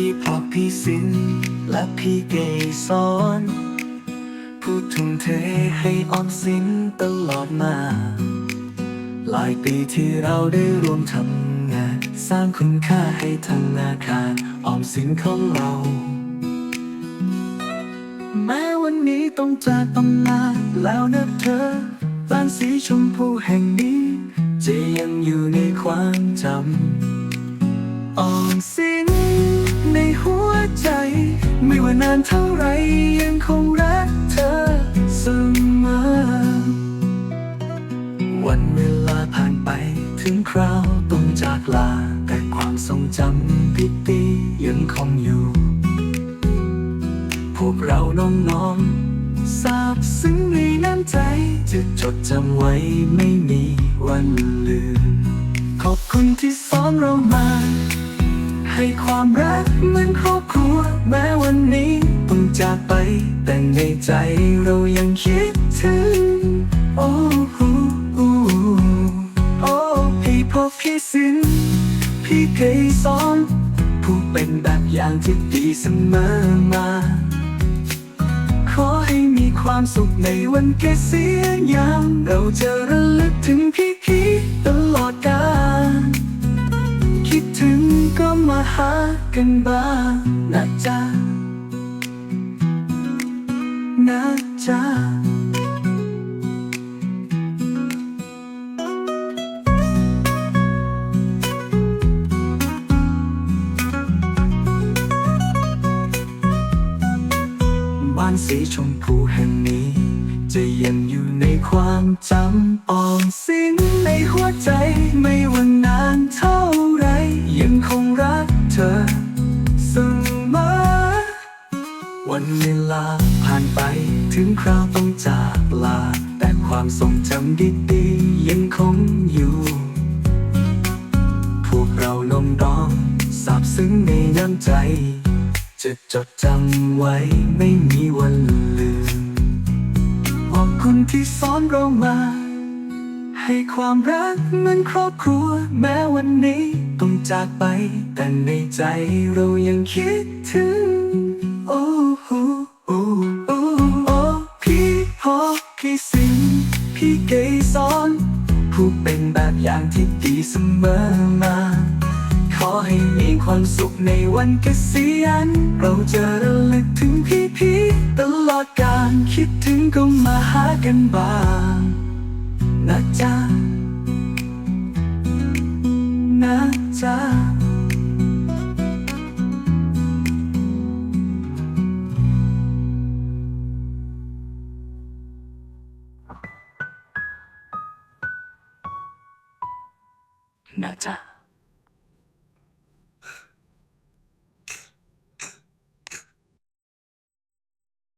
พี่พอพี่สิน และพี่เกสอนผู้ทุ่มเทให้ออมสินตลอดมา หลายปีที่เราได้รวมทำงาน สร้างคุณค่าให้ธนาคารออมสินของเรา แม้วันนี้ต้องจากตำนานแล้วนะเธอบ้านสีชมพูแห่งนี้ จะยังอยู่ในความจำออมสิน นานเท่าไรยังคงรักเธอเสมอ วันเวลาผ่านไปถึงคราวต้องจากลา แต่ความทรงจำพิตียังคงอยู่ พวกเราน้องๆทราบซึ้งในน้ำใจ จะจดจำไว้ไม่มีวันลืม ขอบคุณที่สอนเรามา ให้ความรักมือนครบ รัวแม้วันนี้ต้องจากไป แต่ในใจเรายังคิดถึง โอ้โหโอ้พี่พบพี่สินพี่เคยสอนผู้เป็นแบบอย่างที่ดีเสมอมา ขอให้มีความสุขในวันเกษียณยามเราจะ หากันบ้างนะจ๊ะนะจ๊ะบ้านสีชมพูแห่งนี้ จะยังอยู่ในความจำออมสินในหัวใจไม่ว่าน วันเวลาผ่านไปถึงคราวต้องจากลา แต่ความทรงจำดีๆยังคงอยู่ พวกเราน้องร้องซาบซึ้งในน้ำใจ จะจดจำไว้ไม่มีวันลืมขอบคุณที่สอนเรามา ให้ความรักเหมือนครอบครัว แม้วันนี้ต้องจากไป แต่ในใจเรายังคิดถึง พี่พอพี่สิงพี่เกสอนผู้เป็นแบบอย่างที่ดีเสมอมา ขอให้มีความสุขในวันเกษียณเราจะระลึกถึงพี่พี่ๆตลอดกาลคิดถึงก็มาหากันบ้างนะจ๊ะ นะจ๊ะ